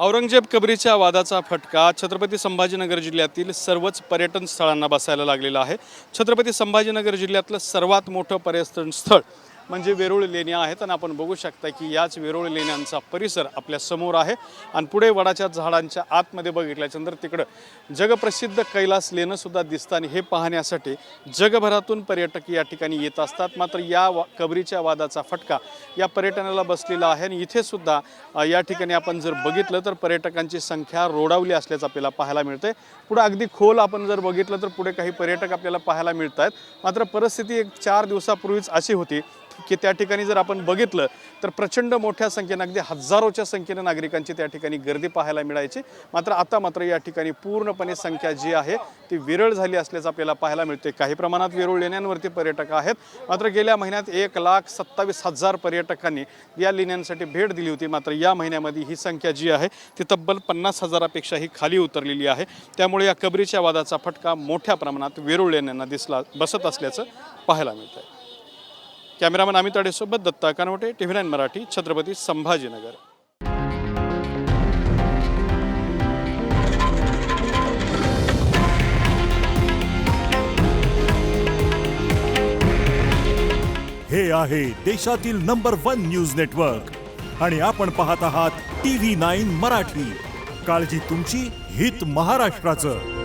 औरंगजेब कबरीच्या वादाचा फटका छत्रपती संभाजीनगर जिल्ह्यातील सर्वच पर्यटन स्थळांना बसायला लागलेला आहे. छत्रपती संभाजीनगर जिल्ह्यातलं सर्वात मोठं पर्यटन स्थळ म्हणजे वेरूळ लेण्या आहेत आणि आपण बघू शकता की याच वेरूळ लेण्यांचा परिसर आपल्यासमोर आहे. आणि पुढे वडाच्या झाडांच्या आतमध्ये बघितल्याच्यानंतर तिकडं जगप्रसिद्ध कैलास लेणंसुद्धा दिसतं आणि हे पाहण्यासाठी जगभरातून पर्यटक या ठिकाणी येत असतात. मात्र या वा कबरीच्या वादाचा फटका या पर्यटनाला बसलेला आहे आणि इथे सुद्धा या ठिकाणी आपण जर बघितलं तर पर्यटकांची संख्या रोडावली असल्याचं आपल्याला पाहायला मिळते पुढे अगदी खोल आपण जर बघितलं तर पुढे काही पर्यटक आपल्याला पाहायला मिळत आहेत मात्र परिस्थिती एक चार दिवसापूर्वीच अशी होती. की त्या ठिकाणी जर आपण बघितलं तर प्रचंड मोठ्या संख्येनं अगदी हजारोच्या संख्येनं नागरिकांची त्या ठिकाणी गर्दी पाहायला मिळायची. मात्र आता मात्र या ठिकाणी पूर्णपणे संख्या जी आहे ती विरळ झाली असल्याचं आपल्याला पाहायला मिळते काही प्रमाणात वेरूळ लेण्यांवरती पर्यटक आहेत. मात्र गेल्या महिन्यात एक लाख सत्तावीस हजार पर्यटकांनी या लेण्यांसाठी भेट दिली होती. मात्र या महिन्यामध्ये ही संख्या जी आहे ती तब्बल पन्नास हजारापेक्षाही खाली उतरलेली आहे. त्यामुळे या कबरीच्या वादाचा फटका मोठ्या प्रमाणात वेरूळ लेण्यांना दिसला बसत असल्याचं पाहायला मिळतं आहे cameraman Amit अडेसोबत Datta Kanwate T V nine Marathi Chhatrapati Sambhajinagar. हे आहे देशातील नंबर वन न्यूज नेटवर्क. आणि आपण पाहत आहात टी व्ही नाईन मराठी. काळजी तुमची हित महाराष्ट्राचं.